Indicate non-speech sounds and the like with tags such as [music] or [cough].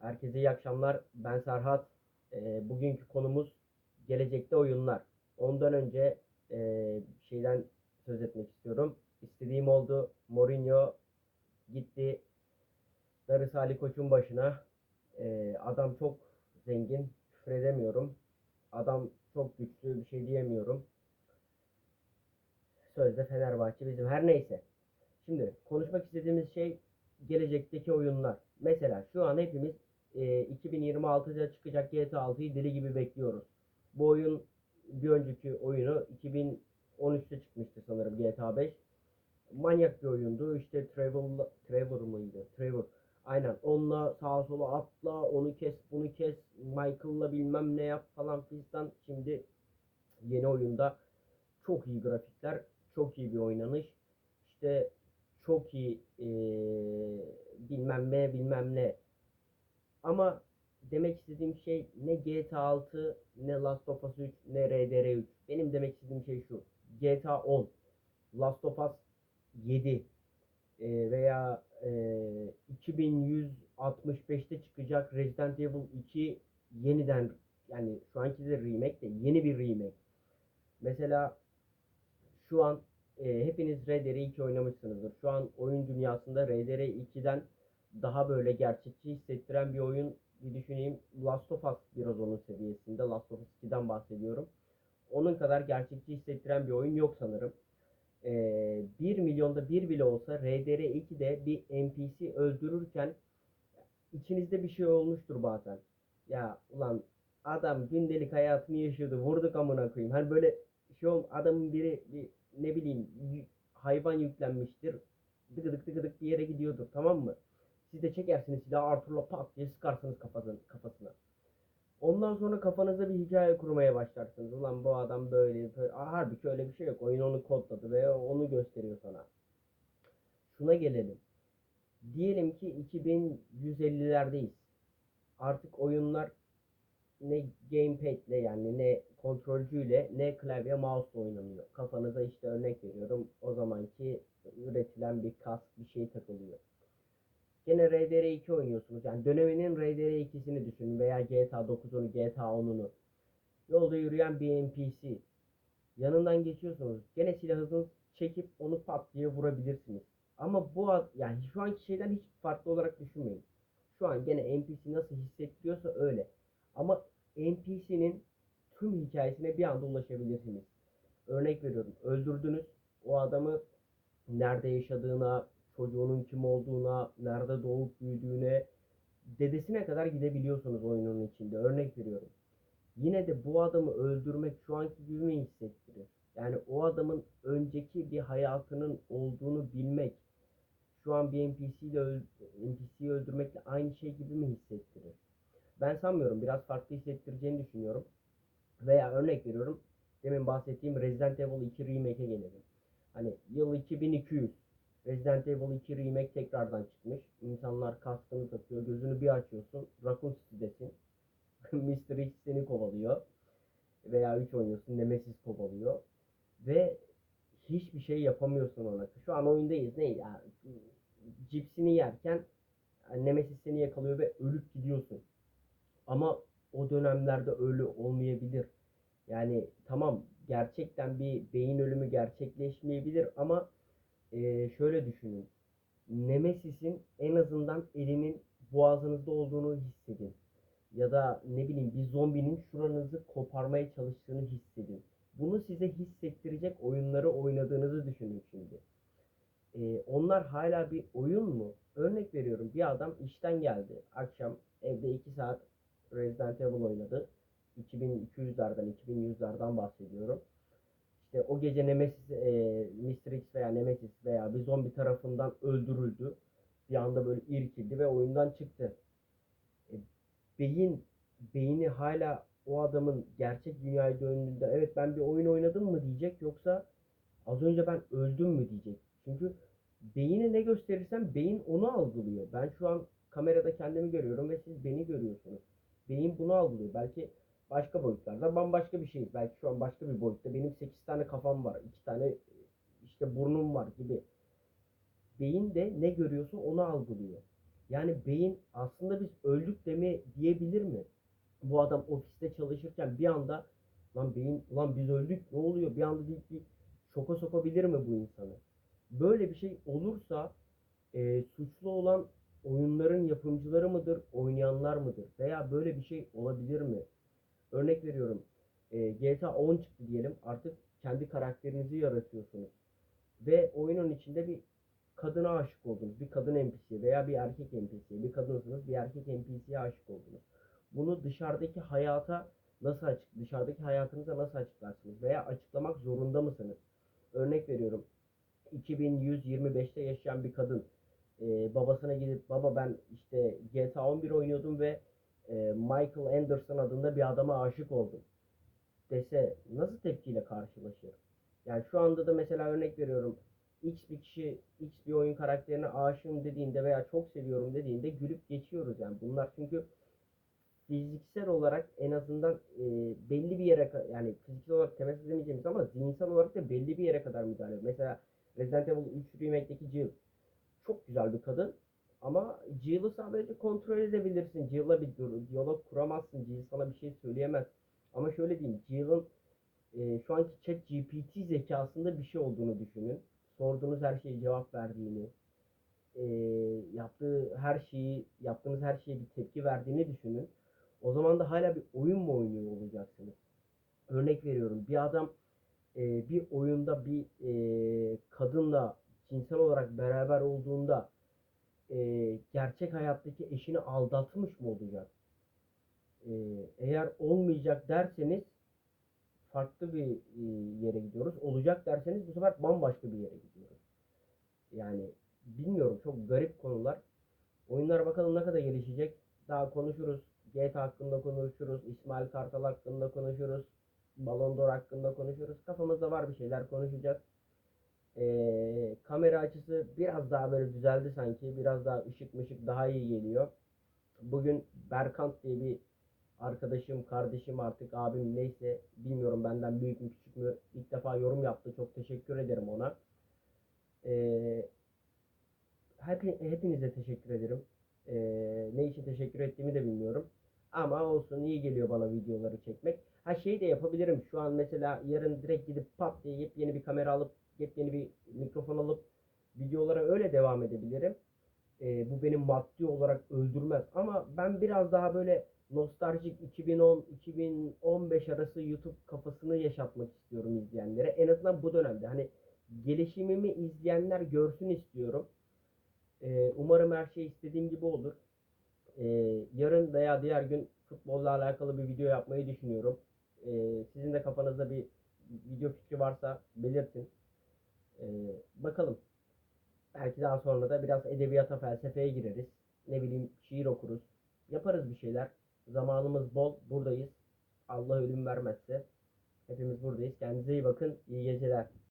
Herkese iyi akşamlar. Ben Serhat. Ee, bugünkü konumuz gelecekte oyunlar. Ondan önce e, şeyden söz etmek istiyorum. İstediğim oldu. Mourinho gitti. Darısı Ali Koç'un başına. Ee, adam çok zengin. Küfür edemiyorum. Adam çok güçlü. Bir şey diyemiyorum. Sözde Fenerbahçe bizim. Her neyse. Şimdi konuşmak istediğimiz şey gelecekteki oyunlar. Mesela şu an hepimiz e, 2026'da çıkacak GTA 6'yı deli gibi bekliyoruz. Bu oyun bir önceki oyunu 2013'te çıkmıştı sanırım GTA 5. Manyak bir oyundu. İşte Trevor, Trevor mıydı? Trevor. Aynen. Onunla sağa sola atla, onu kes, bunu kes, Michael'la bilmem ne yap falan fistan. Şimdi yeni oyunda çok iyi grafikler, çok iyi bir oynanış. İşte çok iyi eee, bilmem ne bilmem ne. Ama demek istediğim şey ne GTA 6 ne Last of Us 3 ne RDR 3. Benim demek istediğim şey şu. GTA 10, Last of Us 7 eee, veya eee 2165'te çıkacak Resident Evil 2 yeniden yani şu anki de remake de yeni bir remake. Mesela şu an e, hepiniz RDR 2 oynamışsınızdır. Şu an oyun dünyasında RDR 2'den daha böyle gerçekçi hissettiren bir oyun bir düşüneyim. Last of Us biraz onun seviyesinde. Last of Us 2'den bahsediyorum. Onun kadar gerçekçi hissettiren bir oyun yok sanırım. E, 1 milyonda bir bile olsa RDR 2'de bir NPC öldürürken içinizde bir şey olmuştur bazen. Ya ulan adam gündelik hayatını yaşıyordu. Vurduk amına koyayım. Hani böyle şey ol, adamın biri bir ne bileyim hayvan yüklenmiştir. Dıgıdık dıgıdık bir yere gidiyordur tamam mı? Siz de çekersiniz silahı Arthur'la pat diye sıkarsınız kafasına. Ondan sonra kafanızda bir hikaye kurmaya başlarsınız. Ulan bu adam böyle, böyle. Aa, halbuki öyle bir şey yok. Oyun onu kodladı ve onu gösteriyor sana. Şuna gelelim. Diyelim ki 2150'lerdeyiz. Artık oyunlar ne gamepad'le yani ne kontrolcüyle ne klavye mouse'la oynanıyor. Kafanıza işte örnek veriyorum. O zamanki üretilen bir kask bir şey takılıyor. Gene RDR 2 oynuyorsunuz. Yani döneminin RDR 2'sini düşünün veya GTA 9'unu, GTA 10'unu. Yolda yürüyen bir NPC. Yanından geçiyorsunuz. Gene silahınızı çekip onu pat diye vurabilirsiniz. Ama bu yani şu anki şeyden hiç farklı olarak düşünmeyin. Şu an gene NPC nasıl hissettiriyorsa öyle. Ama NPC'nin tüm hikayesine bir anda ulaşabilirsiniz. Örnek veriyorum. Öldürdünüz. O adamı nerede yaşadığına, çocuğunun kim olduğuna, nerede doğup büyüdüğüne, dedesine kadar gidebiliyorsunuz oyunun içinde. Örnek veriyorum. Yine de bu adamı öldürmek şu anki gibi mi hissettirir? Yani o adamın önceki bir hayatının olduğunu bilmek şu an bir NPC ile NPC'yi öldürmekle aynı şey gibi mi hissettirir? Ben sanmıyorum. Biraz farklı hissettireceğini düşünüyorum. Veya örnek veriyorum. Demin bahsettiğim Resident Evil 2 Remake'e gelelim. Hani yıl 2200. Resident Evil 2 Remake tekrardan çıkmış. İnsanlar kaskını takıyor. Gözünü bir açıyorsun. Raccoon City'desin. [laughs] Mr. X seni kovalıyor. Veya 3 oynuyorsun. Nemesis kovalıyor. Ve hiçbir şey yapamıyorsun ona. Şu an oyundayız. Ne ya? Cipsini yerken Nemesis seni yakalıyor ve ölüp gidiyorsun. Ama o dönemlerde öyle olmayabilir. Yani tamam gerçekten bir beyin ölümü gerçekleşmeyebilir ama e, şöyle düşünün. Nemesis'in en azından elinin boğazınızda olduğunu hissedin. Ya da ne bileyim bir zombinin şuranızı koparmaya çalıştığını hissedin. Bunu size hissettirecek oyunları oynadığınızı düşünün şimdi. E, onlar hala bir oyun mu? Örnek veriyorum bir adam işten geldi. Akşam evde 2 saat Resident Evil oynadı. 2200'lerden, 2100'lerden bahsediyorum. İşte o gece Nemesis, e, Mr. X veya Nemesis veya bir zombi tarafından öldürüldü. Bir anda böyle irkildi ve oyundan çıktı. E, beyin, beyni hala o adamın gerçek dünyaya döndüğünde evet ben bir oyun oynadım mı diyecek yoksa az önce ben öldüm mü diyecek. Çünkü beyine ne gösterirsem beyin onu algılıyor. Ben şu an kamerada kendimi görüyorum ve siz beni görüyorsunuz. Beyin bunu algılıyor. Belki başka boyutlarda bambaşka bir şey. Belki şu an başka bir boyutta. Benim 8 tane kafam var. 2 tane işte burnum var gibi. Beyin de ne görüyorsa onu algılıyor. Yani beyin aslında biz öldük demek bu adam ofiste çalışırken bir anda lan beyin lan biz öldük ne oluyor bir anda deyip bir şoka sokabilir mi bu insanı? Böyle bir şey olursa e, suçlu olan oyunların yapımcıları mıdır, oynayanlar mıdır? Veya böyle bir şey olabilir mi? Örnek veriyorum. e, GTA 10 çıktı diyelim. Artık kendi karakterinizi yaratıyorsunuz. Ve oyunun içinde bir kadına aşık oldunuz. Bir kadın NPC veya bir erkek NPC. Bir kadınsınız bir erkek NPC'ye aşık oldunuz. Bunu dışarıdaki hayata nasıl açık, dışarıdaki hayatınıza nasıl açıklarsınız? Veya açıklamak zorunda mısınız? Örnek veriyorum. 2125'te yaşayan bir kadın e, babasına gidip baba ben işte GTA 11 oynuyordum ve e, Michael Anderson adında bir adama aşık oldum dese nasıl tepkiyle karşılaşır? Yani şu anda da mesela örnek veriyorum. X bir kişi X bir oyun karakterine aşığım dediğinde veya çok seviyorum dediğinde gülüp geçiyoruz yani. Bunlar çünkü fiziksel olarak en azından e, belli bir yere yani fiziksel olarak temas edemeyeceğimiz ama zihinsel olarak da belli bir yere kadar müdahale ediyor. Mesela Resident Evil 3 Remake'deki Jill çok güzel bir kadın ama Jill'ı sadece kontrol edebilirsin. Jill'la bir diyalog kuramazsın. Jill sana bir şey söyleyemez. Ama şöyle diyeyim, Jill'ın e, şu anki chat GPT zekasında bir şey olduğunu düşünün. Sorduğunuz her şeye cevap verdiğini, e, yaptığı her şeyi, yaptığınız her şeye bir tepki verdiğini düşünün. O zaman da hala bir oyun mu oynuyor olacaksınız? Örnek veriyorum, bir adam e, bir oyunda bir e, kadınla cinsel olarak beraber olduğunda e, gerçek hayattaki eşini aldatmış mı olacak? E, eğer olmayacak derseniz farklı bir e, yere gidiyoruz. Olacak derseniz bu sefer bambaşka bir yere gidiyoruz. Yani bilmiyorum çok garip konular. Oyunlar bakalım ne kadar gelişecek. Daha konuşuruz. GTA hakkında konuşuruz. İsmail Kartal hakkında konuşuruz. Ballon d'Or hakkında konuşuruz. Kafamızda var bir şeyler konuşacağız. Ee, kamera açısı biraz daha böyle düzeldi sanki. Biraz daha ışık mışık daha iyi geliyor. Bugün Berkant diye bir arkadaşım, kardeşim artık abim neyse bilmiyorum benden büyük mü küçük mü ilk defa yorum yaptı. Çok teşekkür ederim ona. Ee, hepi- hepinize teşekkür ederim. Ee, ne için teşekkür ettiğimi de bilmiyorum. Ama olsun iyi geliyor bana videoları çekmek. Ha şey de yapabilirim. Şu an mesela yarın direkt gidip pat diye yepyeni bir kamera alıp yepyeni bir mikrofon alıp videolara öyle devam edebilirim. Ee, bu benim maddi olarak öldürmez. Ama ben biraz daha böyle nostaljik 2010-2015 arası YouTube kafasını yaşatmak istiyorum izleyenlere. En azından bu dönemde. Hani gelişimimi izleyenler görsün istiyorum. Ee, umarım her şey istediğim gibi olur. Ee, yarın veya diğer gün futbolla alakalı bir video yapmayı düşünüyorum. Ee, sizin de kafanızda bir video fikri varsa belirtin. Ee, bakalım. Belki daha sonra da biraz edebiyata, felsefeye gireriz. Ne bileyim şiir okuruz. Yaparız bir şeyler. Zamanımız bol. Buradayız. Allah ölüm vermezse. Hepimiz buradayız. Kendinize iyi bakın. İyi geceler.